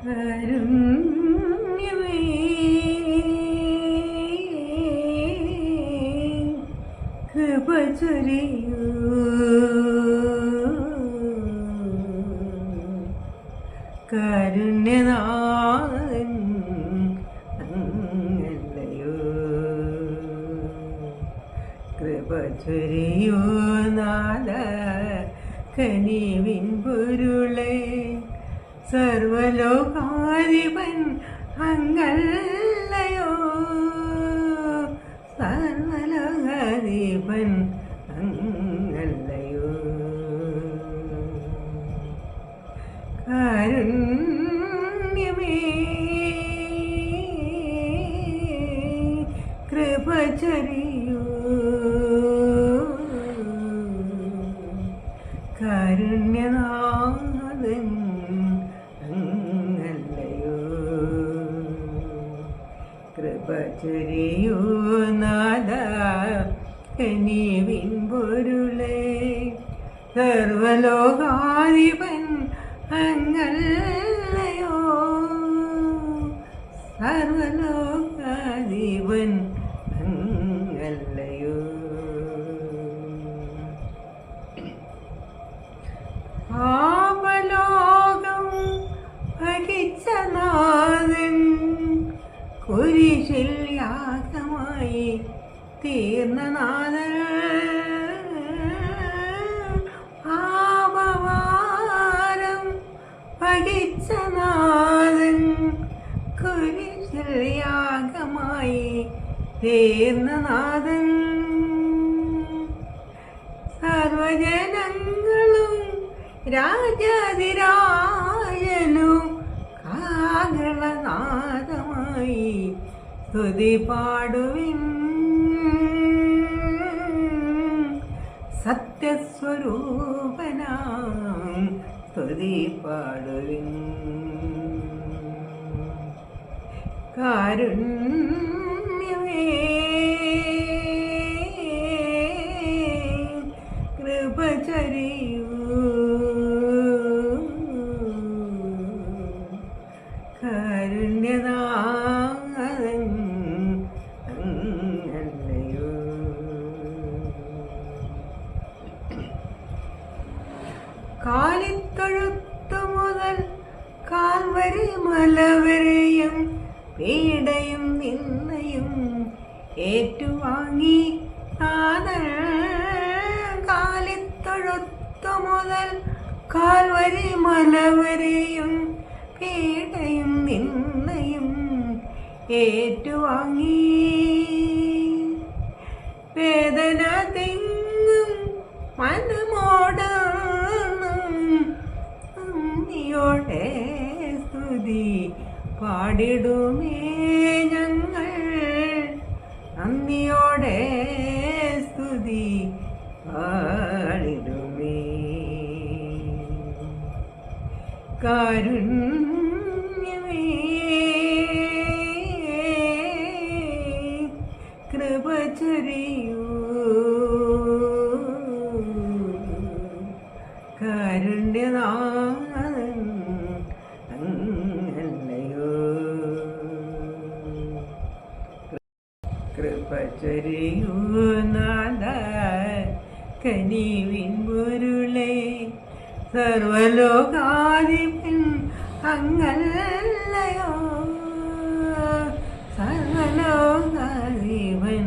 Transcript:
കൃപ ചൊരിയൂ. കാരുണ്യനാഥൻ അങ്ങല്ലയോ കൃപ ചൊരിയോ നാദ കനിവിൻ പൊരുളെ. സർവലോകാധിപൻ അങ്ങല്ലയോ സർവലോകാധിപൻ അങ്ങല്ലയോ കാരുണ്യമേ കൃപ ചൊരിയൂ ചൊരിയൂ നാദ കനിവിൻ പൊരുളേ സർവലോകാധിപൻ അങ്ങല്ലയോ? സർവലോകാധിപൻ അങ്ങല്ലയോ? പാപലോകം ഭരിച്ച നാഥൻ കുരിശിൽ യാഗമായി തീർന്ന നാഥൻ. പാപവാരം ഭരിച്ച നാഥൻ കുരിശിൽ തീർന്ന നാഥൻ. സർവജനങ്ങളും രാജാതിരാജനും കാകളനാദമായി സ്തുതി പാടുവിൻ സത്യസ്വരൂപനാം സ്തുതി പാടുവിൻ. കാരുണ്യമേ കൃപ ചരിയൂ കാലിത്തൊഴുത്തു മുതൽ കാൽവരി മലവരെയും പീഡയും നിന്നയും ഏറ്റുവാങ്ങി നാദൻ. കാലിത്തൊഴുത്തു മുതൽ കാൽവരി മലവരെയും പീഡയും നിന്നയും ഏറ്റുവാങ്ങി. വേദന തിങ്ങും മനമോട് പാടിടുമേ ഞങ്ങൾ. നന്ദിയോടെ സ്തുതി പാടിടുമേ. കാരുണ്യമേ കൃപ ചൊരിയൂ. കാരുണ്യനാഥൻ ചൊരിയുന്നാഥ കനിവിൻ പൊരുളെ സർവലോകാതിപ്പിൻ അങ്ങല്ലയോ? സർവലോകാതിപൻ